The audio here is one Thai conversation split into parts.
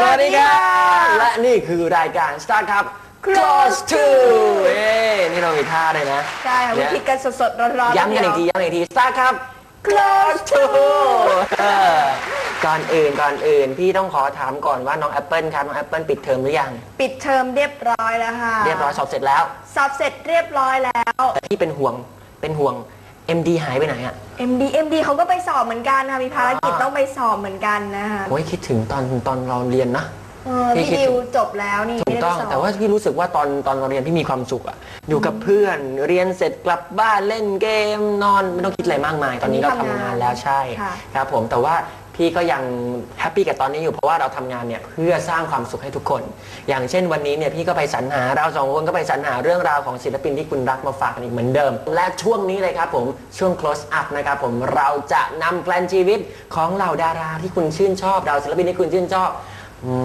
สวัสดีครับ และนี่คือรายการ Start ครับ Close to เอ้นี่เรามีท่าเลยนะใช่ค่ะวิธีการสดๆ ร้อนๆย้ำกันอีกทีเดียวย้ำกันอีกที Start ครับ Close to เออก่อนอื่นก่อนอื่น พี่ต้องขอถามก่อนว่าน้องแอปเปิลครับน้องแอปเปิลปิดเทอมหรือยัง ปิดเทอมเรียบร้อยแล้วค่ะ เรียบร้อยสอบเสร็จแล้ว สอบเสร็จเรียบร้อยแล้วแต่ที่เป็นห่วงเป็นห่วง MD หายไปไหนอะ MD MD เขาก็ไปสอบเหมือนกันค่ะมีภารกิจอ่าต้องไปสอบเหมือนกันนะคะโอ้ยคิดถึงตอนตอนเราเรียนนะ เออพี่พี่คิด ดิวจบแล้วนี่ถูไม่กได้ต้องไปสอบแต่ว่าพี่รู้สึกว่าตอนตอนเราเรียนพี่มีความสุขอะอยู่กับเพื่อนเรียนเสร็จกลับบ้านเล่นเกมนอนไม่ต้องคิดอะไรมากมาย ตอนนี้เราทำงานแล้วใช่ค่ะครับผมแต่ว่า พี่ก็ยังแฮปปี้กับตอนนี้อยู่เพราะว่าเราทำงานเนี่ยเพื่อสร้างความสุขให้ทุกคน อย่างเช่นวันนี้เนี่ยพี่ก็ไปสรรหาเราสองคนก็ไปสรรหาเรื่องราวของศิลปินที่คุณรักมาฝากกันอีกเหมือนเดิม และช่วงนี้เลยครับผมช่วง close up นะครับผมเราจะนำแกลนชีวิตของเหล่าดาราที่คุณชื่นชอบเราศิลปินที่คุณชื่นชอบ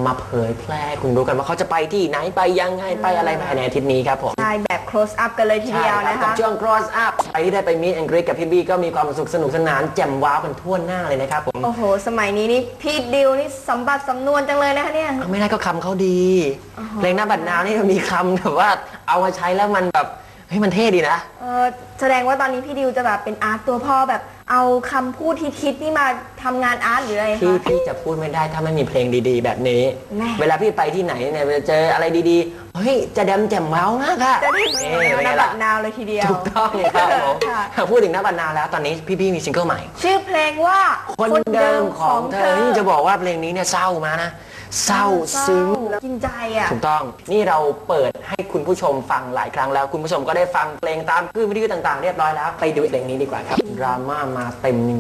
มาเผยแพร่ให้คุณรู้กันว่าเขาจะไปที่ไหนไปยังไงไปอะไรภายในอาทิตย์นี้ครับผม ใช่แบบ close up กันเลยทีเดียวใช่นะครัคะบกับช่วง cross up ใครที่ได้ไป meet and greet กับพี่บี้ก็มีความสุขสนุกสนานแจ่มว้าวกันทั่วหน้าเลยนะครับผมโอ้โห สมัยนี้นี่พี่ดิวนี่สมบัติสำนวนจังเลยนะคะเนี่ย เอาไม่ได้ก็คำเขาดีอ๋อเพลงหน้าบัดนาวนี่มีคำแบบว่าเอามาใช้แล้วมันแบบเฮ้ยมันเท่ดีนะ เออแสดงว่าตอนนี้พี่ดิวจะแบบเป็นอาร์ตตัวพ่อแบบ เอาคำพูดฮิตๆนี่มาทำงานอาร์ตหรืออะไรพี่คะพี่จะพูดไม่ได้ถ้าไม่มีเพลงดีๆ แบบนี้ แม่เวลาพี่ไปที่ไหนเนี่ยเวลาเจออะไรดีๆ เฮ้ย จะดำแจ่มว้าวมากอะจะได้เอ๊ะเป็นเป็นไงนบัล่ะตรนาวเลยทีเดียว ถูกต้องครับผมค่ะ พูดถึงหน้าบัดนาวแล้วตอนนี้พี่บี้มีซิงเกิลใหม่ ชื่อเพลงว่าคนเดิมของเธอนี่จะบอกว่าเพลงนี้เนี่ยเศร้ามานะ เศร้าซึ้ง กินใจอะ ถูกต้องนี่เราเปิดให้คุณผู้ชมฟังหลายครั้งแล้ว คุณผู้ชมก็ได้ฟังเพลงตามคลื่นวิทยุต่างๆ เรียบร้อยแล้ว ไปดูเพลงนี้ดีกว่าครับดราม่ามาเต็มจริง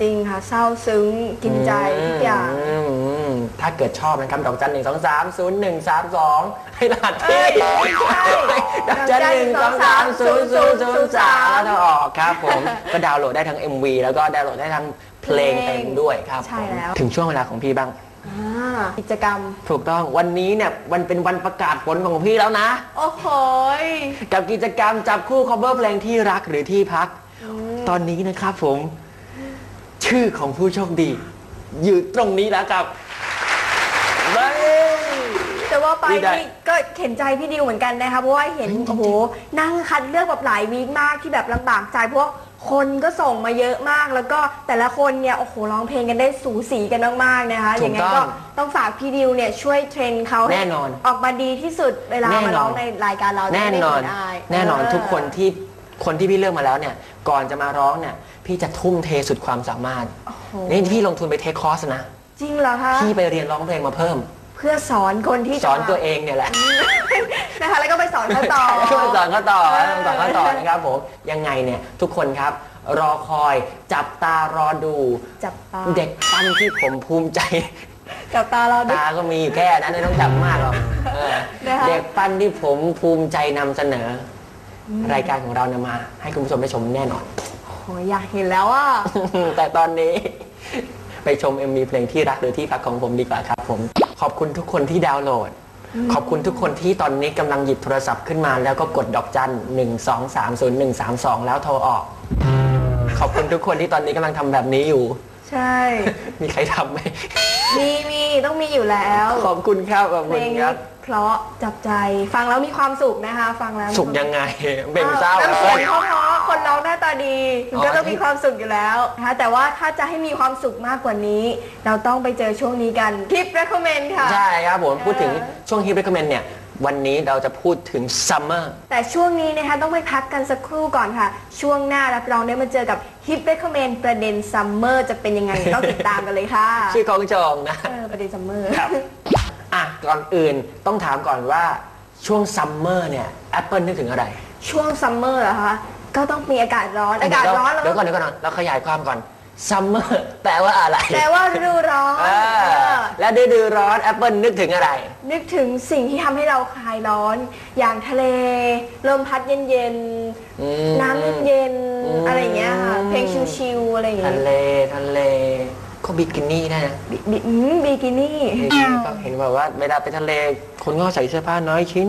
จริงๆค่ะเศร้าซึ้งกินๆใจทุกอย่างมถ้าเกิดชอบนะครับดอกจันหนึ่งสองสามศูนย์หนึ่งสามสองให้รหัสที่เอ้ยไม่ใช่ดอกจันหนึ่งสองสามศูนย์ศูนย์ศูนย์สามแล้วถ้าออกครับผม ก็ดาวน์โหลดได้ทั้ง MV แล้วก็ดาวน์โหลดได้ทั้งเพลงเต็มด้วยครับใช่ผมแล้ว ถึงช่วงเวลาของพี่บ้าง อ่ากิจกรรม ถูกต้องวันนี้เนี่ยวันเป็นวันประกาศผลของพี่แล้วนะ โอ้โหยกับกิจกรรมจับคู่ cover เพลงที่รักหรือที่พัก ตอนนี้นะครับผม ชื่อของผู้โชคดี อยู่ตรงนี้แล้วครับเฮ้ย แต่ว่าไปดีใจนี่ก็เข็นใจพี่ดิวเหมือนกันนะคะเพราะว่าเห็นโอ้โหนั่งคัดเลือกแบบหลายวีคมากที่แบบลำบากใจเพราะว่า คนก็ส่งมาเยอะมาก แล้วก็แต่ละคนเนี่ยโอ้โหร้องเพลงกันได้สูสีกันมากๆนะคะถูกอย่างนั้นต้ก็องต้องฝากพี่ดิวเนี่ยช่วยเทรนเขาให้แน่นอนออกมาดีที่สุดเวลาแน่นอน มาร้องในรายการเราจะแน่ไม่นอน เสียดายแน่นอนเทุกคนที่คนที่พี่เลือกมาแล้วเนี่ย ก่อนจะมาร้องเนี่ย พี่จะทุ่มเทสุดความสามารถ โอ้โหนี่พี่ลงทุนไปเทคคอร์สนะ จริงเหรอคะ พี่ไปเรียนร้องเพลงมาเพิ่ม เพื่อสอนคนที่สอนจะมาตัวเองเนี่ยแหละนะคะแล้วก็ไปสอนเขาต่อช่วยสอนเขาต่อเออสอนเขาต่อนะครับผมยังไงเนี่ยทุกคนครับรอคอยจับตารอดู จับตาเด็กปั้นที่ผมภูมิใจจับตาเราด้วยตาก็มีอยู่แค่นั้นไม่ต้องจับมากหรอกเออนะคะเด็กปั้นที่ผมภูมิใจนำเสนออรายการของเราเนี่ยมา ให้คุณผู้ชมได้ชมแน่นอนโอ้โหอยากเห็นแล้วอะแต่ตอนนี้ ไปชม MV เพลงที่รักหรือที่พักของผมดีกว่าครับผม ขอบคุณทุกคนที่ดาวน์โหลด ขอบคุณทุกคนที่ตอนนี้กำลังหยิบโทรศัพท์ขึ้นมา แล้วก็กดดอกจัน1 2 3 0 1 3 2แล้วโทรออก ขอบคุณทุกคนที่ตอนนี้กำลังทำแบบนี้อยู่ ใช่ มีใครทำไหมมีมีต้องมีอยู่แล้วขอบคุณครับขอบเพคุลณงคนี้รับ เพราะจับใจ ฟังแล้วมีความสุขนะคะ ฟังแล้วสุขยังไงเป็นเศร้าอ้วเลน้ำเสียงย เขาเพราะ คนร้องหน้าตาดีมันก็อ๋อต้องมีความสุขอยู่แล้วนะคะแต่ว่าถ้าจะให้มีความสุขมากกว่านี้ เราต้องไปเจอช่วงนี้กันคลิป recommend ค่ะใช่ครับผมเออพูดถึงช่วงฮิปเรคเมนเนี่ยวันนี้เราจะพูดถึงซัมเมอร์แต่ช่วงนี้นะคะต้องไปพักกันสักครู่ก่อนค่ะ ช่วงหน้ารับรองได้มาเจอกับ Hit Recommend ประเด็นซัมเมอร์จะเป็นยังไงต้องติดตามกันเลยค่ะชื่อของจองนะเออประเด็นซัมเมอร์ครับอะก่อนอื่นต้องถามก่อนว่าช่วงซัมเมอร์เนี่ย Apple นึกถึงอะไร ช่วงซัมเมอร์เหรอคะ ก็ต้องมีอากาศร้อน อากาศร้อนเดี๋ยวก่อนเดี๋ยวก่อนเราขยายความก่อนซัมเมอร์แปลว่าอะไรแปลว่าฤดูร้อนเออเออและฤดูร้อน Apple นึกถึงอะไร นึกถึงสิ่งที่ทำให้เราคลายร้อน อย่างทะเล ลมพัดเย็นอืมๆ น้ำเย็นอืม ๆอะไรอย่างเงี้ยค่ะ เพลงชิลๆอะไรอย่างทะเงี้ยเลทะเลก็บิกินี่ได้นะ บิบิอืมบิกินี่ ก็เห็นแบบว่าเวลาไปทะเลคนก็ใส่เสื้อผ้าน้อยชิ้น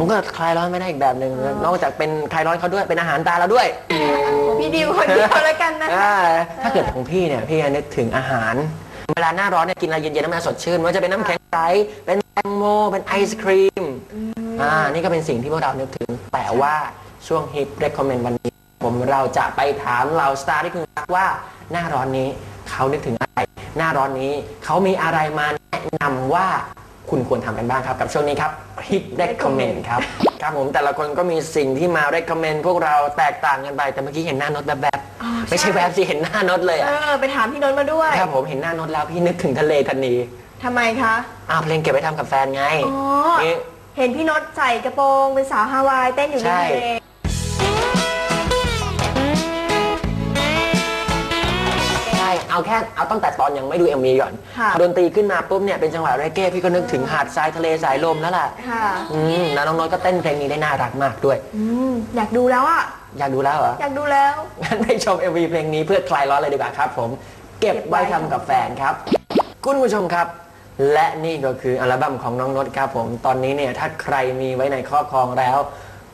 มันก็คลายร้อนไม่ได้อีกแบบหนึ่งนอกจากเป็นคลายร้อนเขาด้วยเป็นอาหารตาเราด้วย พี่ดิวคนเดียวแล้วกันนะคะอ่าถ้าเกิดของพี่เนี่ยพี่จะนึกถึงอาหาร เวลาหน้าร้อนเนี่ยกินอะไรเย็นๆน้ำมันสดชื่นไม่ว่าจะเป็นน้ำแข็งใสเป็นแตงโมเป็นไอศครีมอ่านี่ก็เป็นสิ่งที่พวกเรานึกถึงแต่ว่าช่วงฮิปเรคคอมเมนต์วันนี้ ผมเราจะไปถามเหล่าสตาร์ที่คุณรักว่าหน้าร้อนนี้เขานึกถึงอะไร หน้าร้อนนี้เขามีอะไรมาแนะนำว่า คุณควรทำกันบ้างครับ กับช่วงนี้ครับฮิปเรคคอมเมนต์ครับครับผมแต่ละคนก็มีสิ่งที่มาเรคคอมเมนต์พวกเราแตกต่างกันไป แต่เมื่อกี้เห็นหน้าโนตแบบแบบๆอ๋อไม่ใช่ใช่แวบสิเห็นหน้าโนตเลยเออะอ ไปถามพี่นนท์มาด้วยครับผมเห็นหน้าโนตแล้วพี่นึกถึงทะเลทันทีทำไมคะ อ้าวเพลงเก็บไว้ทำกับแฟนไงอ๋อ นี่ เห็นพี่นนท์ใส่กระโปรงเป็นสาวฮาวายเต้นอยู่ในใช่ ทะเล เอาแค่เอาตั้งแต่ตอนยังไม่ดู MV ก่อนค่ะ พอดนตรีขึ้นมาปุ๊บเนี่ยเป็นจังหวะเรเก้พี่ก็นึกถึงหาดทรายทะเลสายลมแล้วล่ะค่ะอืมแล้วน้องโน้ตก็เต้นเพลงนี้ได้น่ารักมากด้วย อืมอยากดูแล้วอะ อยากดูแล้วเหรอ อยากดูแล้ว งั้นไปชม MV เพลงนี้เพื่อคลายร้อนเลยดีกว่าครับผม เก็บไว้ทำกับแฟนครับ คุณผู้ชมครับ และนี่ก็คืออัลบั้มของน้องโนตครับผม ตอนนี้เนี่ยถ้าใครมีไว้ในครอบครองแล้ว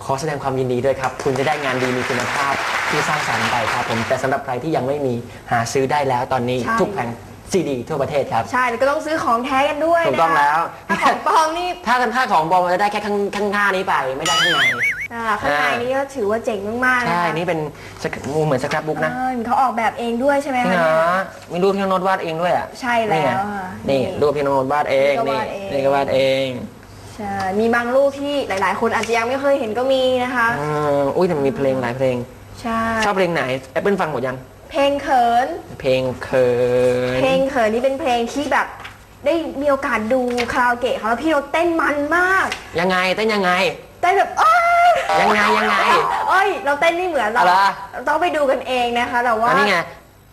ขอแสดงความยินดีด้วยครับ คุณจะได้งานดีมีคุณภาพที่สร้างสรรค์ไปครับผม แต่สำหรับใครที่ยังไม่มีหาซื้อได้แล้วตอนนี้ใช่ ทุกแผงซีดีทั่วประเทศครับ ใช่แล้วก็ต้องซื้อของแท้กันด้วยถูกต้องนะแล้วถ้าของปลอมนี่ถ้ากันถ้าของบอลมันจะได้แค่ข้างข้างหน้านี้ไป ไม่ได้ข้างใน อ่าข้างในนี่ก็ถือว่าเจ๋งมากๆนะใช่ คะนี่เป็นสคมูเหมือนสครับบุ๊กนะอ่าเขาออกแบบเองด้วยใช่ไหมจริงคะเหรเนี่ยอมีรูปที่น้องโน้ตวาดเองด้วยอะใช่แล้วนี่ไงค่ะนี่รูปที่น้องโน้ตวาดเอง นี่นี่ก็วาดเอง นี่ก็วาดเอง ใช่มีบางรูปที่หลาย ๆ คนอาจจะยังไม่เคยเห็นก็มีนะคะอืมอุ้ยแต่มีเพลงหลายเพลง ใช่ ชอบเพลงไหนแอปเปิลฟังหมดยัง เพลงเขิน เพลงเขินเพลงเขินนี่เป็นเพลงที่แบบได้มีโอกาสดูคาราโอเกะเขาแล้วพี่เราเต้นมันมาก ยังไงเต้นยังไง เต้นแบบอ้ายยังไงยังไง เอ้ย เราเต้นไม่เหมือนเรา อะไรเราต้องไปดูกันเองนะคะ แต่ว่า อันนี้ไง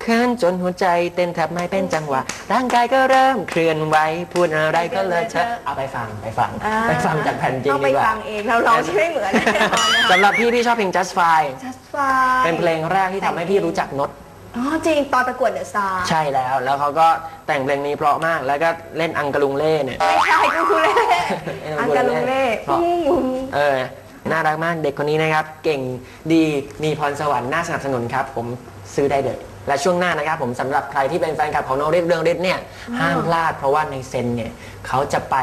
เคลื่อนจนหัวใจเต้นแทบไม่เป็นจังหวะ ร่างกายก็เริ่มเคลื่อนไหวพูดอะไรก็เลยเชอะเอาไปฟังไปฟัง อ่าไปฟังจากแผ่นจริงต้องไปดีกว่าฟังเองเราร้องที่ไม่เหมือนแน่นอนนะคะ สำหรับพี่พี่ชอบเพลง Just Fine Just Fine เป็นเพลงแรกที่ทำให้พี่รู้จักนด อ๋อจริงตอนประกวดเดอะสตาร์ใช่แล้ว แล้วเขาก็แต่งเพลงนี้เพราะมาก แล้วก็เล่นอังกะลุงเล่เนี่ย ไม่ใช่กูคูเล่อังกาลุงเล่เพราะปุ้งบุ้งเออ น่ารักมาก เด็กคนนี้นะครับ เก่งดี มีพรสวรรค์ น่าสนับสนุนครับ ผมซื้อได้เลย และช่วงหน้านะครับผมสำหรับใครที่เป็นแฟนคลับของน้องฤทธิ์เรืองฤทธิ์เนี่ยห้ามพลาดเพราะว่าในเซนเนี่ยเขาจะไป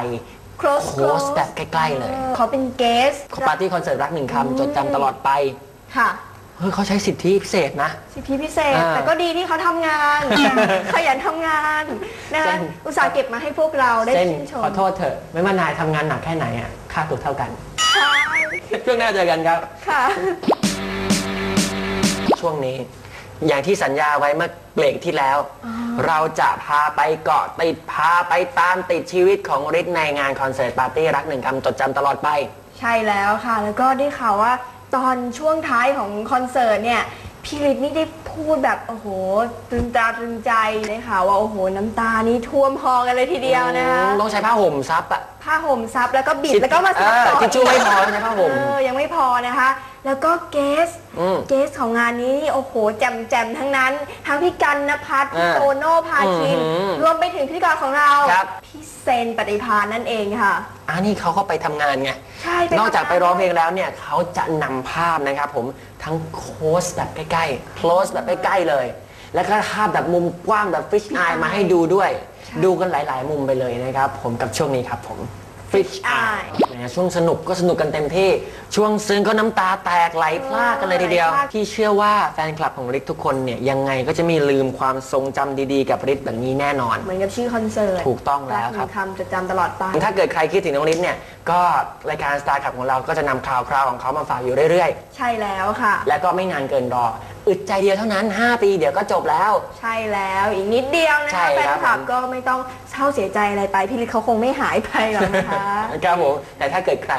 close โค้ชแบบใกล้ๆเลยเขาเป็นเกสปาร์ตี้คอนเสิร์ตรักหนึ่งคำจดจำตลอดไปค่ะเฮ้ยเขาใช้สิทธิพิเศษนะ สิทธิพิเศษอ่าแต่ก็ดีที่เขาทำงานขยันทำงานนะเส้คะนอุตส่าห์เก็บมาให้พวกเราได้เส้นชื่นชมขอโทษเถอะไม่ว่านายทำงานหนักแค่ไหนอะค่าตัวเท่ากันใช่ช่วงหน้าเจอกันครับค่ะ ช่วงนี้ อย่างที่สัญญาไว้เมื่อเบรกที่แล้ว เราจะพาไปเกาะติดพาไปตามติดชีวิตของฤทธิ์ในงานคอนเสิร์ตปาร์ตี้รักหนึ่งคำจดจำตลอดไป ใช่แล้วค่ะ แล้วก็ได้ข่าวว่าตอนช่วงท้ายของคอนเสิร์ตเนี่ยพี่ฤทธิ์นี่ได้พูดแบบโอ้โหตรึงตราตรึงใจได้ข่าวว่าโอ้โหน้ำตานี่ท่วมพอกันเลยทีเดียวนะคะต้องใช้ผ้าห่มซับอะผ้าห่มซับแล้วก็บิดแล้วก็มาซับเออต่อทิชชู่ไม่พอต้องใช้ผ้าห่ม เออยังไม่พอนะคะ แล้วก็เกส อืมเกสของงานนี้นี่โอ้โหแจมแจมๆทั้งนั้น ทั้งพี่กันนภัทรพี่อ่าโตโน่พาคิน อืมรวมไปถึงพิธีกรของเรา ครับ พี่เซนปฏิพานนั่นเองค่ะอันนี้เขาก็ไปทำงานไง ใช่ไปนอกจากไปทำงานร้องเพลงแล้วเนี่ยเขาจะนำภาพนะครับผมทั้งโคสแบบใกล้ๆ close แบบใกล้ๆเลย แล้วก็ภาพแบบมุมกว้างแบบ fish eye มาให้ดูด้วย ดูกันหลายๆ มุมไปเลยนะครับ ผมกับช่วงนี้ครับผม fish eye นะช่วงสนุกก็สนุกกันเต็มที่ ช่วงซึ้งก็น้ำตาแตกไหลพรากกันเลยทีเดียวไหลพรากที่เชื่อว่าแฟนคลับของริททุกคนเนี่ยยังไงก็จะไมีลืมความทรงจำดีๆ กับริทแบบนี้แน่นอน เหมือนกับชื่อคอนเสิร์ตถูกต้องแล้วครับกหนึ่งคำจะจำตลอดไป ถ้าเกิดใครคิดถึงน้องฤทธิ์เนี่ยก็รายการ Star ขับของเราก็จะนำข่าวคราวของเขามาฝากอยู่เรื่อยใช่แล้วค่ะ ๆ และก็ไม่นานเกินรอ อึดใจเดียวเท่านั้น 5 ปีเดี๋ยวก็จบแล้ว ใช่แล้วอีกนิดเดียวนะใช่คะแฟครันบคลับผม ก็ไม่ต้องเศร้าเสียใจอะไรไป พี่ฤทธิ์เขาคงไม่หายไปหรอกนะคะ ครับผมแต่ถ้าเกิดใคร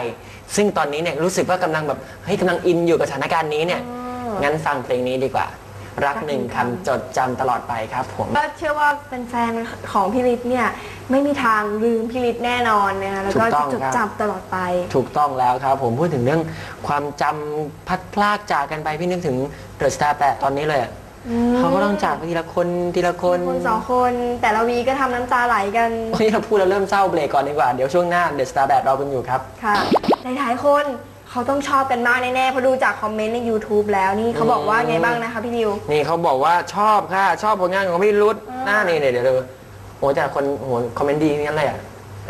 ซึ่งตอนนี้เนี่ยรู้สึกว่ากำลังแบบเฮ้ยกำลังอินอยู่กับสถานการณ์นี้เนี่ยงั้นฟังเพลงนี้ดีกว่า รักหนึ่งคำจดจำตลอดไปครับผม ก็เชื่อว่าเป็นแฟนๆของพี่ฤทธิ์เนี่ยไม่มีทางลืมพี่ฤทธิ์แน่นอนนะคะแล้วก็ถูกต้จะองจดครับ จำตลอดไป ถูกต้องแล้วครับผมพูดถึงเรื่องความจำพัดพลากจากกันไปพี่นึกถึงเดอะสตาร์แปดตอนนี้เลยอะอืมเขาก็ต้องจากไปทีละคนทีละคนคนสองคนแต่ละวีก็ทำน้ำตาไหลกัน วันนี้เราพูดแล้วเริ่มเศร้าเบรกก่อนดีกว่า เดี๋ยวช่วงหน้าเดอะสตาร์แบบเราเป็นอยู่ครับ ค่ะหลายๆคน เขาต้องชอบกันมากแน่ๆเพราะดูจากคอมเมนต์ใน YouTube แล้วนี่เขาบอกว่าไงบ้างนะคะพี่ดิว นี่เขาบอกว่าชอบค่ะ ชอบผลงานของพี่รุธหน้านี่เดี๋ยวเดี๋ยวดูโหแต่ละคนโหคอมเมนต์ดีนี่เลยอะ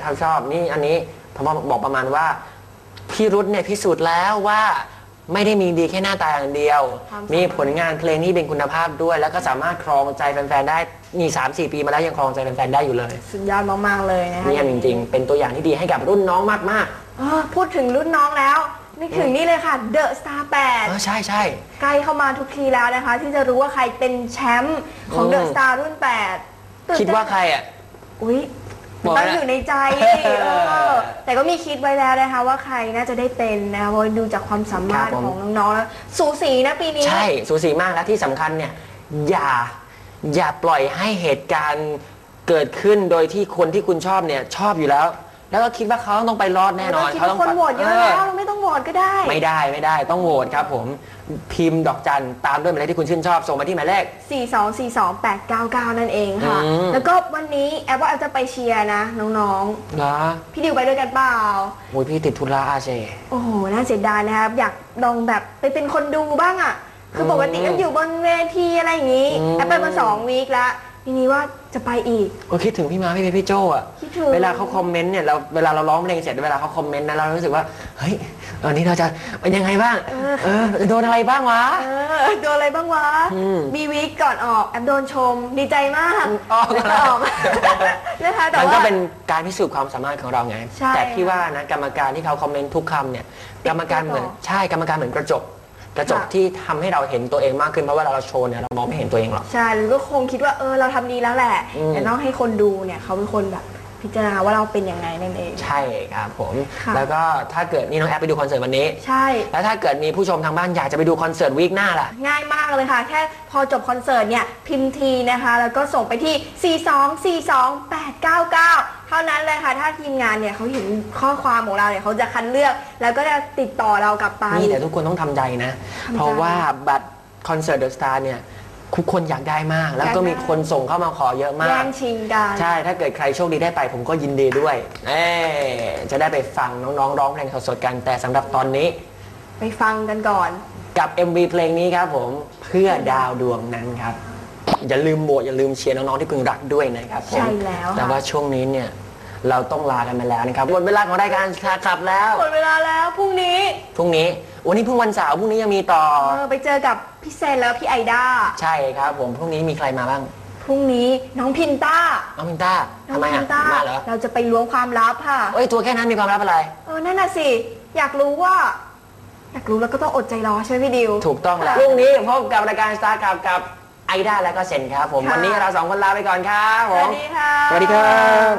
ชอบชอบนี่อันนี้ผมบอกประมาณว่า พี่รุธเนี่ยพิสูจน์แล้วว่าไม่ได้มีดีแค่หน้าตาอย่างเดียว ความสามารถ มีผลงานเพลงที่เป็นคุณภาพด้วย แล้วก็สามารถครองใจแฟนๆได้มี3 4 ปีมาแล้วยังครองใจแฟนๆได้อยู่เลย สุดยอดมากๆเลยนะคะเยี่ยมจริงๆ เป็นตัวอย่างที่ดีให้กับรุ่นน้องมากเออพูดถึงรุ่นน้องแล้ว นึกถึงนี่เลยค่ะ The Star ๆเออใช่ใช่8ใกล้เข้ามาทุกทีแล้วนะคะ ที่จะรู้ว่าใครเป็นแชมป์ของ The อืม Star รุ่น8ตื่นคิดเต้นว่าใครอะ อุ้ยบอกตั้งนะอยู่ในใจเออเออแต่ก็มีคิดไว้แล้วนะคะ ว่าใครน่าจะได้เป็นนะคะเพราะดูจากความสามารถครับผมของน้องๆแล้วสูสีนะปีนี้ ใช่สูสีมากและที่สำคัญเนี่ย อย่าอย่าปล่อยให้เหตุการณ์เกิดขึ้นโดยที่คนที่คุณชอบเนี่ยชอบอยู่แล้ว แล้วก็คิดว่าเขาต้องไปรอดแน่นอนคิดว่าคนโหวตเยอะแล้วเราไม่ต้องโหวตก็ได้ ไม่ได้ไม่ได้ต้องโหวตครับผมพิมพ์ดอกจันตามด้วยหมายเลขที่คุณชื่นชอบ ส่งมาที่หมายเลข 4242899 นั่นเองค่ะอืมแล้วก็วันนี้แอบว่าแอบจะไปเชียร์นะ น้องเหรอๆพี่ดิวไปด้วยกันเปล่าโอ้ยพี่ติดธุระอาเจโอ้โห น่าเสียดายนะครับ อยากลองแบบไปเป็นคนดูบ้างอะ่ะ คือปกติอืมแอบอยู่บนเวทีอะไรอย่างนี้อืมแอบไปมาสองวีคแล้ว ทีนี้ว่าจะไปอีกโอ้ยคิดถึงพี่มาพี่เพชรพี่โจอะคิดถึง เวลาเขาคอมเมนต์เนี่ยเราเวลาเราร้องเพลงเสร็จเวลาเขาคอมเมนต์นะเรารู้สึกว่าเฮ้ยวันนี้เราจะเป็นยังไงบ้าง เออโดนอะไรบ้างวะ เออโดนอะไรบ้างวะ อืมมีวีคก่อนออกแอบโดนชม ดีใจมากออกแล้วก็ออกนะคะแต่มันว่าก็เป็นการพิสูจน์ความสามารถของเราไง ใช่แต่พี่ว่านะกรรมการที่เขาคอมเมนต์ทุกคำเนี่ยติดกรรมการเหมือนกระจก ใช่กรรมการเหมือนกระจกก ระจกค่ะที่ทำให้เราเห็นตัวเองมากขึ้นเพราะว่าเวลาเราโชว์เนี่ยเรามองไม่เห็นตัวเองหรอก ใช่แล้วก็คงคิดว่าเออเราทำดีแล้วแหละ อืม แต่ต้องให้คนดูเนี่ยเขาเป็นคนแบบพิจารณาว่าเราเป็นยังไงนั่นเอง ใช่ครับผมค่ะ แล้วก็ถ้าเกิดนี่น้องแอปไปดูคอนเสิร์ตวันนี้ ใช่ แล้วถ้าเกิดมีผู้ชมทางบ้านอยากจะไปดูคอนเสิร์ตวีคหน้าล่ะ ง่ายมากเลยค่ะ แค่พอจบคอนเสิร์ตเนี่ย พิมพ์ทีนะคะ แล้วก็ส่งไปที่ 4242899 เท่านั้นเลยค่ะถ้าทีมงานเนี่ยเขาเห็นข้อความของเราเนี่ยเขาจะคัดเลือก แล้วก็จะติดต่อเรากลับไป นี่แต่ทุกคนต้องทำใจนะทำใจเพราะว่าบัตรคอนเสิร์ตเดอะสตาร์เนี่ยทุกคนอยากได้มาก แล้วก็อยากได้ มีคนส่งเข้ามาขอเยอะมาแย่ก งชิงกัน ใช่ ถ้าเกิดใครโชคดีได้ไปผมก็ยินดีด้วย เอ้จะได้ไปฟังน้องๆ ร้องเพลงสดๆกันแต่สำหรับตอนนี้ไปฟังกันก่อน กับ MV เพลงนี้ครับผมเพื่อดาวดวงนั้นครับ อย่าลืมโหวตอย่าลืมเชียร์น้องๆที่คุณรักด้วยนะครับผมใช่แล้วค่ะ แต่ว่าช่วงนี้เนี่ย เราต้องลากันไปแล้วนะครับหมดเวลาของรายการคาขับแล้ว หมดเวลาแล้วพรุ่งนี้พรุ่งนี้ วันนี้เพิ่งวันเสาร์พรุ่งนี้ยังมีต่อ เออไปเจอกับพี่เซนแล้วพี่ไอด้าใช่ครับ ผมพรุ่งนี้มีใครมาบ้างพรุ่งนี้น้องพินต้าน้องพินต้าน้อทำงไมพิอะนต้ามาเหรอเราจะไปล้วงความลับค่ะเอ้ยตัวแค่นั้นมีความลับอะไร เออนั่นน่ะสิอยากรู้ว่า อยากรู้แล้วก็ต้องอดใจรอใช่ไหมพี่ดิว ถูกต้องแล้วพรุ่งนี้พบกับรายการสตาร์กับกับไอด้าและก็เซนครับ ผมค่ะ วันนี้เราสองคนลาไปก่อนครับผสวัมสดีค่ะ สวัสดีครับ